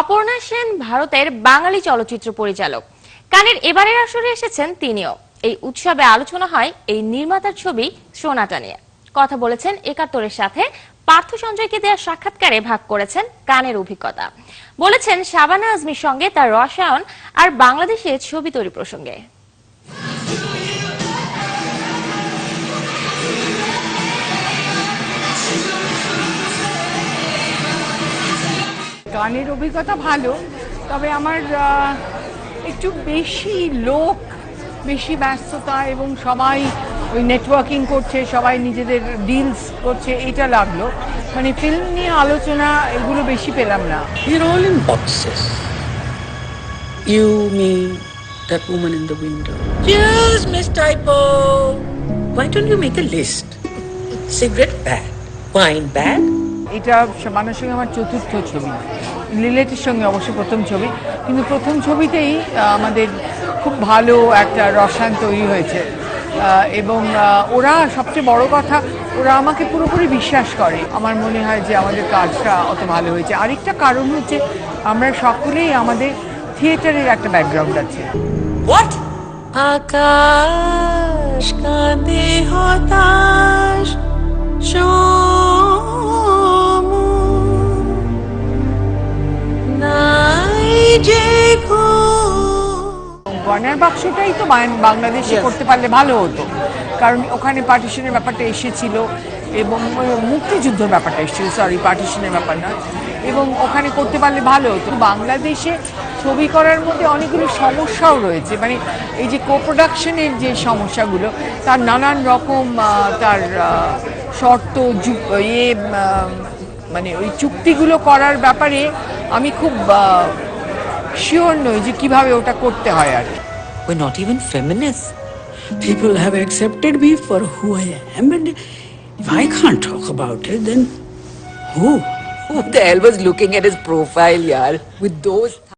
অপর্ণা সেন ভারতের বাঙালি চলচ্চিত্র পরিচালক। কানের এবারের আসরে এসেছেন তিনিও। এই উৎসবে আলোচনা হয় এই নির্মাতার ছবি সোনাটা নিয়ে। কথা বলেছেন একাত্তরের সাথে পার্থ সঞ্জয়কে দেওয়া সাক্ষাৎকারে ভাগ করেছেন কানের অভিজ্ঞতা। বলেছেন শাবানা আজমির সঙ্গে তার রসায়ন আর বাংলাদেশে ছবি তৈরি প্রসঙ্গে। গানের অভিজ্ঞতা ভালো তবে আমার একটু বেশি লোক বেশি ব্যস্ততা এবং সবাই ওই নেটওয়ার্কিং করছে সবাই নিজেদের ডিলস করছে এটা লাগল মানে ফিল্ম নিয়ে আলোচনা এগুলো বেশি পেলাম না That woman in the window. Cheers, Miss Typo. Why don't you make a list? Cigarette bad. Wine bad. Mm. এটা মানুষের সঙ্গে আমার চতুর্থ ছবি। লিলেটের সঙ্গে অবশ্য প্রথম ছবি। কিন্তু প্রথম ছবিতেই আমাদের খুব ভালো একটা রসায়ন তৈরি হয়েছে। এবং ওরা সবচেয়ে বড় কথা ওরা আমাকে পুরোপুরি বিশ্বাস করে। আমার মনে হয় যে আমাদের কাজটা অত ভালো হয়েছে। আরেকটা কারণ হচ্ছে আমরা সকলেই আমাদের থিয়েটারের একটা ব্যাকগ্রাউন্ড আছে? আকাশ কাঁদে হতাশ। গয়নার বাক্সটাই তো বাংলাদেশে করতে পারলে ভালো হতো। কারণ ওখানে পার্টিশনের ব্যাপারটা এসেছিল এবং মুক্তিযুদ্ধের ব্যাপারটা এসেছিল সরি পার্টিশনের ব্যাপার না এবং ওখানে করতে পারলে ভালো হতো। বাংলাদেশে ছবি করার মধ্যে অনেকগুলো সমস্যাও রয়েছে। মানে এই যে কো প্রোডাকশনের যে সমস্যাগুলো তার নানান রকম তার শর্ত ইয়ে মানে ওই চুক্তিগুলো করার ব্যাপারে আমি খুব শিওর নই যে কিভাবে ওটা করতে হয় আর কি We're not even feminists. People have accepted me for who I am, and if I can't talk about it, then who? Who the hell was looking at his profile, yaar, with those